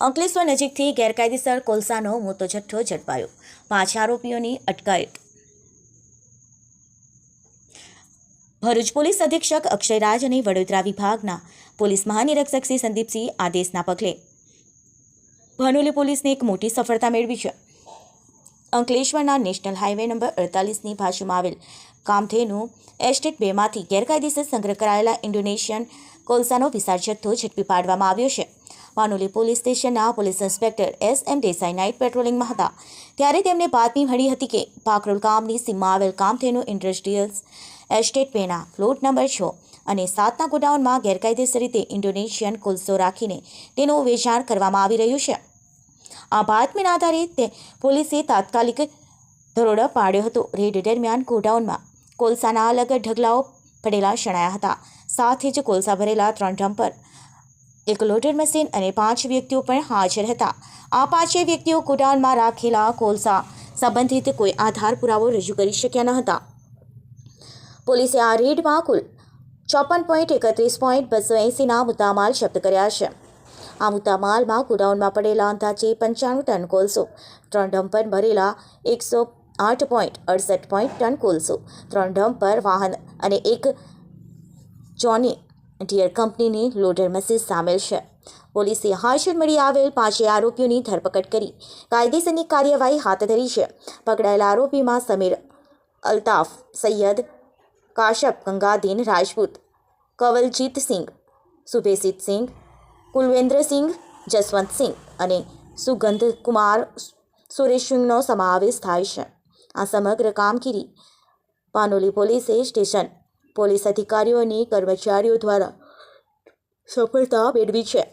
અંકલેશ્વર નજીકથી ગેરકાયદેસર કોલસાનો મોટો જથ્થો ઝડપાયો. પાંચ આરોપીઓની અટકાયત. ભરૂચ પોલીસ અધિક્ષક અક્ષયરાજ અને વડોદરા વિભાગના પોલીસ મહાનિરીક્ષક શ્રી સંદીપસિંહ આદેશના પગલે ભાનોલી પોલીસને એક મોટી સફળતા મેળવી છે. અંકલેશ્વરના નેશનલ હાઈવે નંબર અડતાલીસની બાજુમાં આવેલ કામધેનુ એસ્ટેટ બેમાંથી ગેરકાયદેસર સંગ્રહ કરાયેલા ઇન્ડોનેશિયન કોલસાનો વિશાળ જથ્થો ઝડપી પાડવામાં આવ્યો છે. પાનોલી પોલીસ સ્ટેશનના police inspector S M Desai night પેટ્રોલિંગમાં હતા ત્યારે તેમને બાતમી મળી હતી કે પાકરોલ ગામની સીમમાં આવેલ કામધેનુ ઇન્ડસ્ટ્રીયલ એસ્ટેટ પેના ફ્લોટ નંબર છ અને સાતના ગોડાઉનમાં ગેરકાયદેસર રીતે ઇન્ડોનેશિયન કોલસો રાખીને તેનું વેચાણ કરવામાં આવી રહ્યું છે. આ બાતમીના આધારે તે પોલીસે તાત્કાલિક દરોડો પાડ્યો હતો. રેડ દરમિયાન ગોડાઉનમાં કોલસાના અલગ ઢગલાઓ પડેલા શણાયા હતા. સાથે જ કોલસા ભરેલા ત્રણ ડમ્પર એક લોડર મશીન અને પાંચ વ્યક્તિઓ પણ હાજર હતા. આ પાંચે વ્યક્તિઓ ગોડાઉનમાં રાખેલા કોલસા સંબંધિત કોઈ આધાર પુરાવો રજૂ કરી શક્યા ન હતા. પોલીસે આ રેડમાં કુલ ચોપન પોઈન્ટ એકત્રીસ પોઈન્ટ બસો એંસીના મુદ્દામાલ જપ્ત કર્યા છે. આ મુદ્દામાલમાં ગોડાઉનમાં પડેલા અંદાજે પંચાણું ટન કોલસો, ત્રણ ડમ્પર ભરેલા એકસો આઠ પોઈન્ટ અડસઠ પોઈન્ટ ટન કોલસો, ત્રણ ડમ્પર વાહન અને એક જોની ડિયર કંપનીની લોડર મસીસ સામેલ છે. પોલીસે હાજર મળી આવેલ પાંચે આરોપીઓની ધરપકડ કરી. કાયદેસરની કાર્યવાહી હાથ ધરી છે. પકડાયેલા આરોપીમાં સમીર અલ્તાફ, સૈયદ કાશપ ગંગાદીન રાજપૂત, કવલજીત સિંઘ સુભેસિત સિંઘ કુલવેન્દ્રસિંહ જસવંતસિંહ અને સુગંધ કુમાર સુરેશસિંહનો સમાવેશ થાય છે. આ સમગ્ર કામગીરી પાનોલી પોલીસે સ્ટેશન પોલીસ અધિકારીઓ અને કર્મચારીઓ દ્વારા સફળતા મેળવી છે.